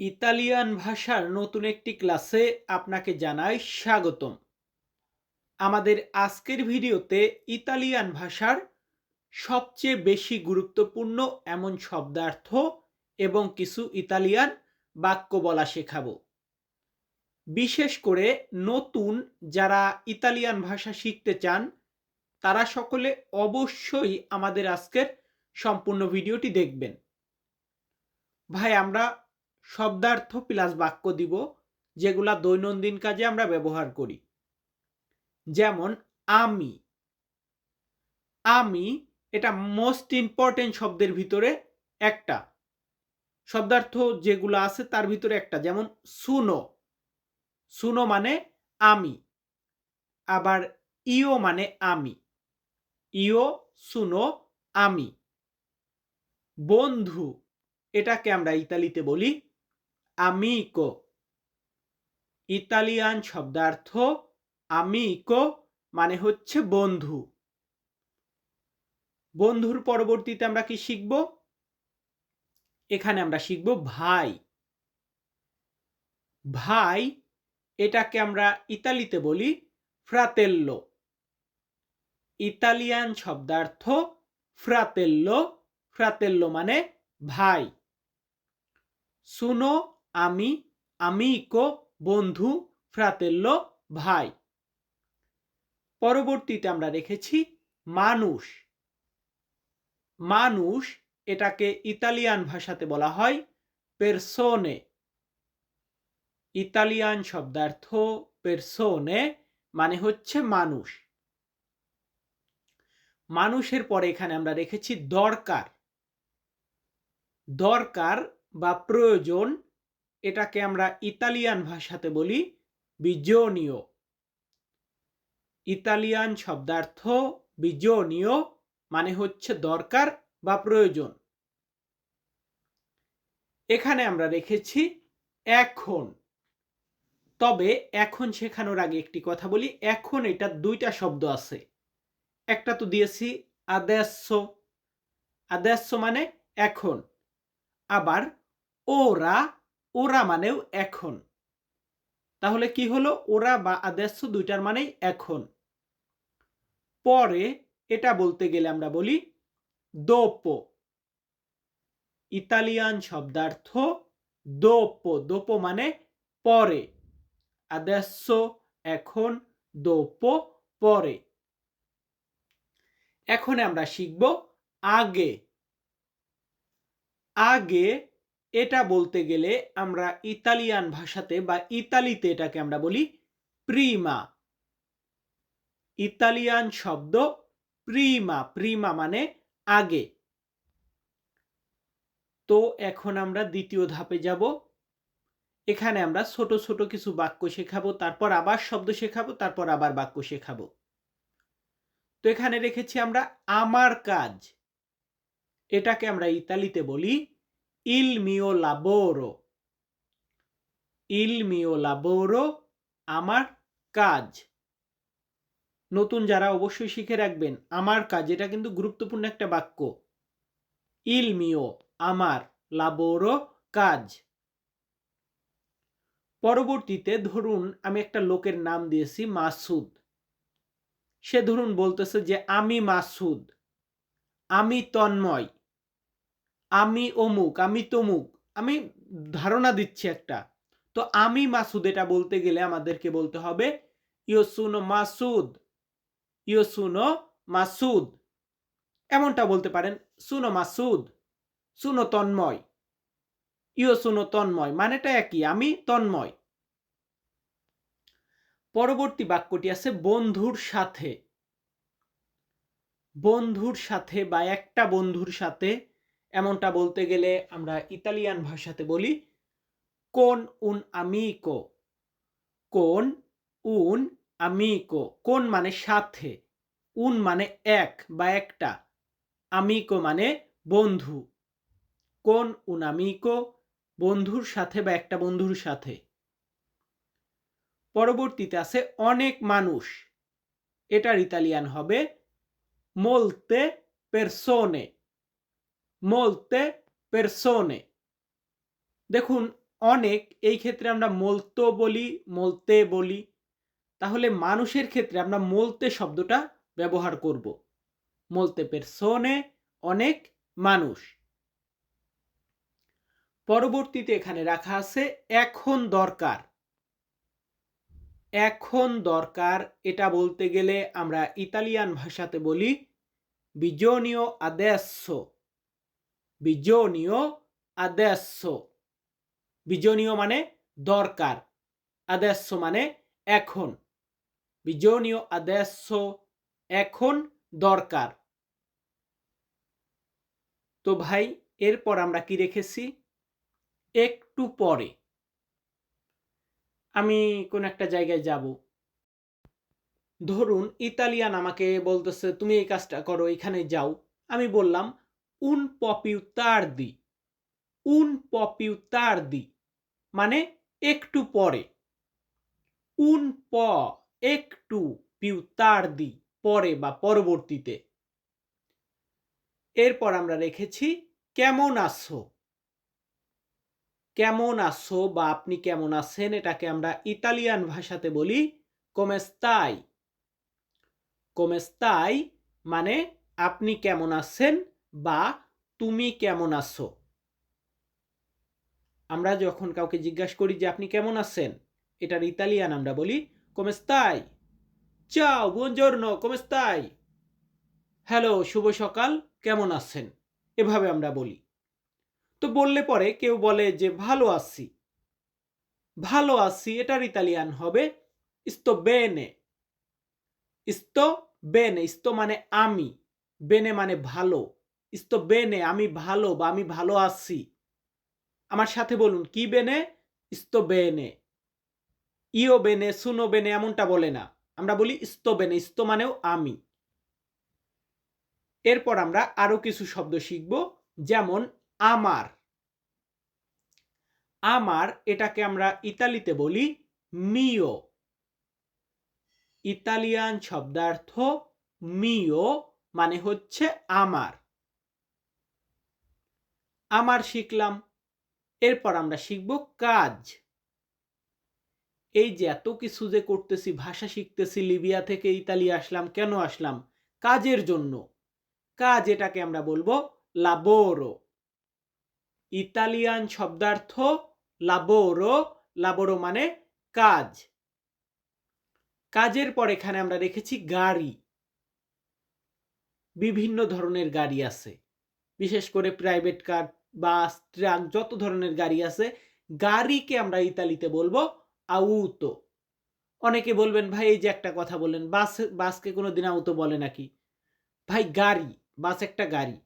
Italian ভাষার নতুন একটি ক্লাসে আপনাকে জানাই স্বাগতম। আমাদের আজকের ভিডিওতে ইতালিয়ান ভাষার সবচেয়ে বেশি গুরুত্বপূর্ণ এমন শব্দার্থ এবং কিছু ইতালিয়ান বাক্য বলা শেখাবো। বিশেষ করে নতুন যারা ইতালিয়ান ভাষা শিখতে চান, তারা সকলে অবশ্যই আমাদের আজকের সম্পূর্ণ ভিডিওটি দেখবেন। ভাই, আমরা শব্দার্থ প্লাস বাক্য দিব, যেগুলা দৈনন্দিন কাজে আমরা ব্যবহার করি। যেমন, আমি। আমি, এটা মোস্ট ইম্পর্টেন্ট শব্দের ভিতরে একটা। শব্দার্থ যেগুলো আছে তার ভিতরে একটা, যেমন সুনো সুনো মানে আমি। আবার ইও মানে আমি। ইও সুনো আমি। বন্ধু, এটাকে আমরা ইতালিতে বলি আমিকো ইতালিয়ান শব্দার্থ আমিকো মানে হচ্ছে বন্ধু। বন্ধুর পরবর্তীতে আমরা কি শিখব? এখানে আমরা শিখব ভাই। ভাই এটাকে আমরা ইতালিতে বলি ফ্রাতেল্লো ইতালিয়ান শব্দার্থ ফ্রাতেল্লো ফ্রাতেল্লো মানে ভাই। সুনো আমি আমিকো বন্ধু ফ্রাতেল্লো ভাই। পরবর্তীতে আমরা রেখেছি মানুষ। মানুষ এটাকে ইতালিয়ান ভাষাতে বলা হয় পেরসোনে ইতালিয়ান শব্দার্থ পেরসোনে মানে হচ্ছে মানুষ। মানুষের পরে এখানে আমরা রেখেছি দরকার। দরকার বা প্রয়োজন এটাকে আমরা ইতালিয়ান ভাষাতে বলি বিজনীয় ইতালিয়ান শব্দার্থ বিজনীয় মানে হচ্ছে দরকার বা প্রয়োজন। এখানে আমরা রেখেছি এখন। তবে এখন শেখানোর আগে একটি কথা বলি, এখন এটা দুইটা শব্দ আছে। একটা তো দিয়েছি আদেশ্য আদেশ্য মানে এখন। আবার ওরা ওরা মানেও এখন। তাহলে কি হলো? ওরা বা আদেশ দুইটার মানেই এখন। পরে এটা বলতে গেলে আমরা বলি দোপো। ইতালিয়ান শব্দার্থ দোপো। দোপো মানে পরে। আদেশ এখন, দোপো পরে। এখন আমরা শিখব আগে। আগে এটা বলতে গেলে আমরা ইতালিয়ান ভাষাতে বা ইতালিতে এটাকে আমরা বলি প্রিমা ইতালিয়ান শব্দ প্রিমা প্রিমা মানে আগে। তো এখন আমরা দ্বিতীয় ধাপে যাব। এখানে আমরা ছোট ছোট কিছু বাক্য শেখাবো, তারপর আবার শব্দ শেখাবো, তারপর আবার বাক্য শেখাবো। তো এখানে রেখেছি আমরা আমার কাজ। এটাকে আমরা ইতালিতে বলি ইল মিও লাবোরো ইল মিও লাবোরো আমার কাজ. নতুন যারা অবশ্যই শিখে রাখবেন, আমার কাজ, এটা কিন্তু গুরুত্বপূর্ণ একটা বাক্য। ইল মিও আমার লাবোরো কাজ। পরবর্তীতে ধরুন, আমি একটা লোকের নাম দিয়েছি, মাসুদ। সে ধরুন বলতেছে যে, আমি মাসুদ। আমি তন্ময়। আমি অমুক, আমি তমুক, আমি ধারণা দিচ্ছি একটা। তো আমি মাসুদ, এটা বলতে গেলে আমাদেরকে বলতে হবে, ইয়োসুনো মাসুদ ইয়োসুনো মাসুদ। এমনটা বলতে পারেন, সুনো মাসুদ, সুনো তন্ময় ইয় সুনো তন্ময়, মানেটা একই, আমি তন্ময়। পরবর্তী বাক্যটি আছে, বন্ধুর সাথে। বন্ধুর সাথে বা একটা বন্ধুর সাথে এমনটা বলতে গেলে আমরা ইতালিয়ান ভাষাতে বলি, কোন উন আমিকো কোন উন আমিকো কোন মানে সাথে উন মানে এক বা একটা আমিকো মানে বন্ধু কোন উন আমিকো বন্ধুর সাথে বা একটা বন্ধুর সাথে পরবর্তীতে আছে, অনেক মানুষ এটার ইতালিয়ান হবে মোলতে পেরসোনে মোলতে পেরসোনে দেখুন, অনেক, এই ক্ষেত্রে আমরা মোলতো বলি মোলতে বলি। তাহলে মানুষের ক্ষেত্রে আমরা মোলতে শব্দটা ব্যবহার করব। মোলতে পেরসোনে অনেক, মানুষ। পরবর্তীতে এখানে রাখা আছে, এখন দরকার। এখন দরকার, এটা বলতে গেলে আমরা ইতালিয়ান ভাষাতে বলি বিজনীয় আদেsso বিজনীয় adesso. বিজনীয় মানে দরকার। Adesso মানে এখন। বিজনীয় adesso, এখন দরকার। তো ভাই, এরপর আমরা কি রেখেছি? একটু পরে। আমি কোন একটা জায়গায় যাব। ধরুন, ইতালিয়ান আমাকে বলতেছে, তুমি এই কাজটা করো, এখানে যাও। আমি বললাম উন পপিউ তার্দি উন পপিউ তার্দি মানে একটু পরে। উন প একটু পিউ তার্দি পরে বা পরবর্তীতে। এরপর আমরা রেখেছি কেমন আছো। কেমন আছো বা আপনি কেমন আছেন এটাকে আমরা ইতালিয়ান ভাষাতে বলি কোমেস্তাই। কোমেস্তাই মানে আপনি কেমন আছেন বা তুমি কেমন আছো? আমরা যখন কাউকে জিজ্ঞাসা করি যে, আপনি কেমন আছেন? এটার ইতালিয়ান আমরা বলি কোমেস্তাই চাও বুনজর্নো কোমেস্তাই হ্যালো শুভ সকাল, কেমন আছেন? এভাবে আমরা বলি। তো বললে পরে কেউ বলে যে, ভালো আছি। ভালো আছি এটার ইতালিয়ান হবে ইস্তো বেনে ইস্তো বেনে ইস্তো মানে আমি। বেনে মানে ভালো। ইস্তো বেনে আমি ভালো বা আমি ভালো আছি। আমার সাথে বলুন, কি বেনে ইস্তো বেনে ইও বেনে সুনো বেনে এমনটা বলে না। আমরা বলি ইস্তো বেনে ইস্তো মানেও আমি। এরপর আমরা আরও কিছু শব্দ শিখব, যেমন আমার। আমার, এটাকে আমরা ইতালিতে বলি মিও ইতালিয়ান শব্দার্থ মিও মানে হচ্ছে আমার। আমার শিখলাম, এরপর আমরা শিখব কাজ। এই যে এত কিছু যে করতেছি, ভাষা শিখতেছি, লিবিয়া থেকে ইতালি আসলাম, কেন আসলাম? কাজের জন্য। কাজ এটাকে আমরা বলব লাবোরো ইতালিয়ান শব্দার্থ লাবোরো লাবোরো মানে কাজ। কাজের পর এখানে আমরা রেখেছি গাড়ি। বিভিন্ন ধরনের গাড়ি আছে। বিশেষ করে প্রাইভেট কার বাস, ট্রাক, যত ধরনের গাড়ি আছে, গাড়িকে আমরা ইতালিতে বলব আউতো অনেকে বলবেন, ভাই, এই যে একটা কথা বললেন, বাস, বাসকে কোনো দিন আউতো বলে নাকি? ভাই, গাড়ি, বাস একটা গাড়ি।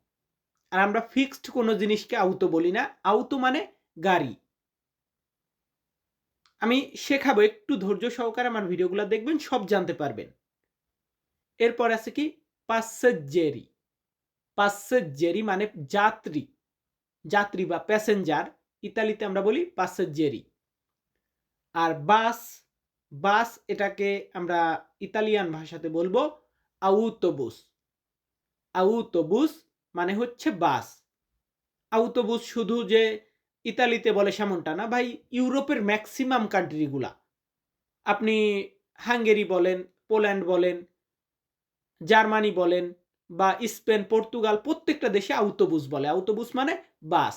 আর আমরা ফিক্সড কোনো জিনিসকে আউতো বলি না। আউতো মানে গাড়ি। আমি শেখাবো, একটু ধৈর্য সহকারে আমার ভিডিওগুলো দেখবেন, সব জানতে পারবেন। এরপর আছে কি? পাসেজেরি পাসেজেরি মানে যাত্রী। যাত্রী বা প্যাসেঞ্জার ইতালিতে আমরা বলি পাসেজেরি আর বাস বাস এটাকে আমরা ইতালিয়ান ভাষাতে বলব আউতোবুস আউতোবুস মানে হচ্ছে বাস। আউতোবুস শুধু যে ইতালিতে বলে সেমনটা না, ভাই ইউরোপের ম্যাক্সিমাম কান্ট্রিগুলা আপনি হাঙ্গেরি বলেন, পোল্যান্ড বলেন, জার্মানি বলেন বা স্পেন, পর্তুগাল প্রত্যেকটা দেশে আউতোবুস বলে। আউতোবুস মানে বাস।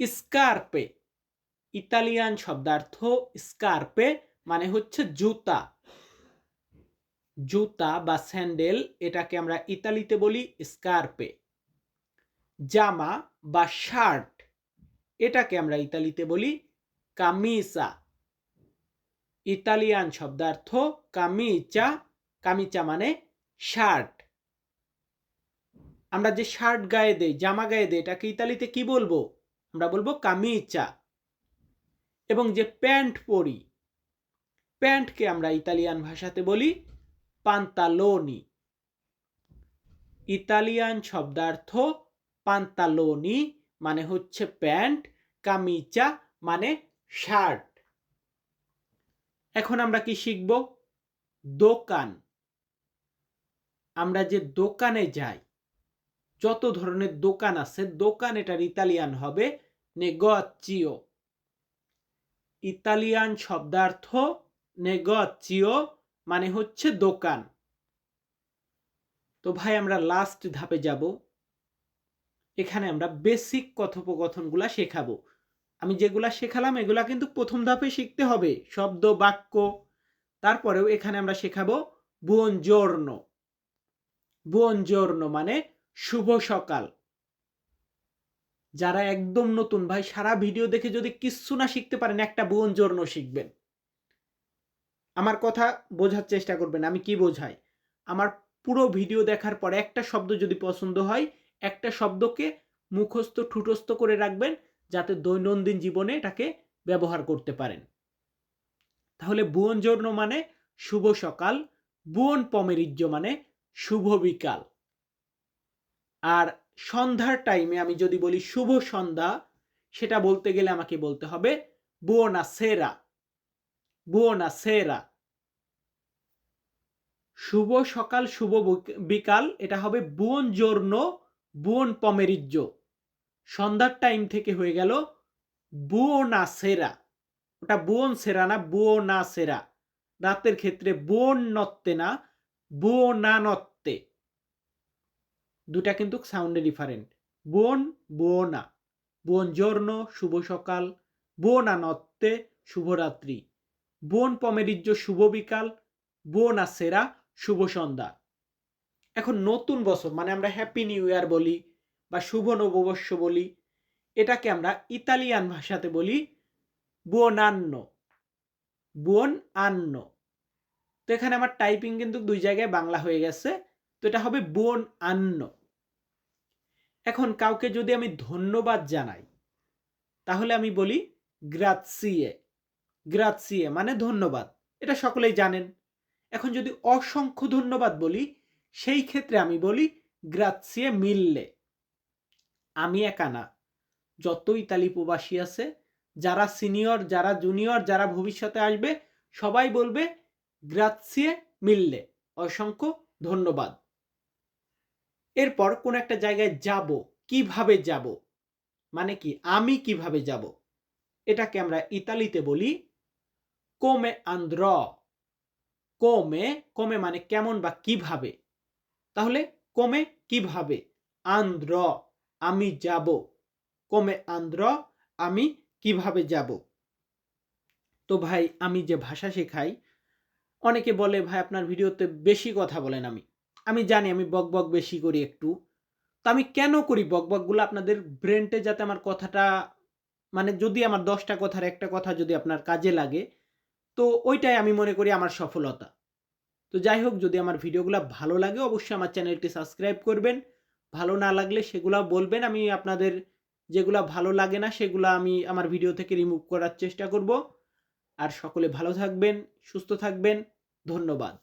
স্কার্পে, ইতালিয়ান শব্দার্থ স্কার্পে মানে হচ্ছে জুতা। জুতা বা স্যান্ডেল এটাকে আমরা ইতালিতে বলি স্কার্পে। জামা বা শার্ট এটাকে আমরা ইতালিতে বলি কামিসা ইতালিয়ান শব্দার্থ কামিচা কামিচা মানে শার্ট। আমরা যে শার্ট গায়ে দেই, জামা গায়ে দেই, এটাকে ইতালিতে কি বলব? আমরা বলব কামিচা। এবং যে প্যান্ট পরি, প্যান্টকে আমরা ইতালিয়ান ভাষাতে বলি পান্তালোনি। ইতালিয়ান শব্দার্থ পান্তালোনি মানে হচ্ছে প্যান্ট, কামিচা মানে শার্ট। এখন আমরা কি শিখব? দোকান। আমরা যে দোকানে যাই, যত ধরনের দোকান আছে, দোকান এটার ইতালিয়ান হবে নেগচিও ইতালিয়ান শব্দার্থ নেগচিও মানে হচ্ছে দোকান। তো ভাই, আমরা লাস্ট ধাপে যাব। এখানে আমরা বেসিক কথোপকথনগুলা শেখাবো। আমি যেগুলা শেখালাম, এগুলা কিন্তু প্রথম ধাপে শিখতে হবে। শব্দ, বাক্য, তারপরেও এখানে আমরা শেখাবো বুয়ঞ্জোর্ণ বুয়ঞ্জোর্ণ মানে শুভ সকাল। যারা একদম নতুন, ভাই, সারা ভিডিও দেখে যদি কিচ্ছু না শিখতে পারেন, একটা বুয়ঞ্জোর্ণ শিখবেন। আমার কথা বোঝার চেষ্টা করবেন, আমি কি বোঝাই? আমার পুরো ভিডিও দেখার পর একটা শব্দ যদি পছন্দ হয়, একটা শব্দকে মুখস্থ, ঠুটস্থ করে রাখবেন, যাতে দৈনন্দিন জীবনে এটাকে ব্যবহার করতে পারেন। তাহলে বুয়ন জর্ণ মানে শুভ সকাল বুয়ন পমেরিজ্য মানে শুভ বিকাল। আর সন্ধ্যার টাইমে আমি যদি বলি শুভ সন্ধ্যা, সেটা বলতে গেলে আমাকে বলতে হবে বুয়না সেরা বুয়না সেরা শুভ সকাল, শুভ বিকাল, এটা হবে বুয়ন জোর্ণ বুয়ন পমেরিজ্য সন্ধ্যার টাইম থেকে হয়ে গেল বুয়না সেরা ওটা বুয়ন সেরা না বুয়না সেরা রাতের ক্ষেত্রে বোন নত্তে না বুয়না নত্তে। দুটা কিন্তু সাউন্ডে ডিফারেন্ট বোন বোন। জোর্ণ শুভ সকাল। বুয়না নত্তে শুভরাত্রি বোন পমেরিজ্য শুভ বিকাল। বোনা সেরা, শুভ সন্ধ্যা। এখন নতুন বছর মানে আমরা হ্যাপি নিউ ইয়ার বলি বা শুভ নববর্ষ বলি, এটাকে আমরা ইতালিয়ান ভাষাতে বলি বুয়নান্ন বুয়ন আন্ন তো এখানে আমার টাইপিং কিন্তু দুই জায়গায় বাংলা হয়ে গেছে। তো এটা হবে বুয়ন আন্ন। এখন কাউকে যদি আমি ধন্যবাদ জানাই, তাহলে আমি বলি গ্রাৎসিয়ে। গ্রাৎসিয়ে মানে ধন্যবাদ। এটা সকলেই জানেন। এখন যদি অসংখ্য ধন্যবাদ বলি, সেই ক্ষেত্রে আমি বলি গ্রাৎসিয়ে মিললে। আমি একা না। যত ইতালি প্রবাসী আছে, যারা সিনিয়র, যারা জুনিয়র, যারা ভবিষ্যতে আসবে, সবাই বলবে গ্রাৎসিয়ে মিললে। অসংখ্য ধন্যবাদ। এরপর কোন একটা জায়গায় যাব, কীভাবে যাব? মানে কি, আমি কীভাবে যাব? এটাকে আমরা ইতালিতে বলি কোমে আন্দ্র কোমে কোমে মানে কেমন বা কীভাবে? তাহলে কোমে কীভাবে? আন্দ্র আমি যাব। কোমে আন্দ্র আমি কীভাবে যাব? তো ভাই, আমি যে ভাষা শেখাই অনেকে বলে, ভাই, আপনার ভিডিওতে বেশি কথা বলেন আমি। আমি জানি, আমি বক বক বেশি করি একটু। তো আমি কেন করি বক বকগুলো? আপনাদের ব্রেনটে যাতে আমার কথাটা মানে যদি আমার দশটা কথার একটা কথা যদি আপনার কাজে লাগে, তো ওইটাই আমি মনে করি আমার সফলতা। তো যাই হোক, যদি আমার ভিডিওগুলো ভালো লাগে, অবশ্যই আমার চ্যানেলটি সাবস্ক্রাইব করবেন। ভালো না লাগলে সেগুলো বলবেন। আমি আপনাদের যেগুলো ভালো লাগে না, সেগুলো আমি আমার ভিডিও থেকে রিমুভ করার চেষ্টা করব। আর সকলে ভালো থাকবেন, সুস্থ থাকবেন। ধন্যবাদ।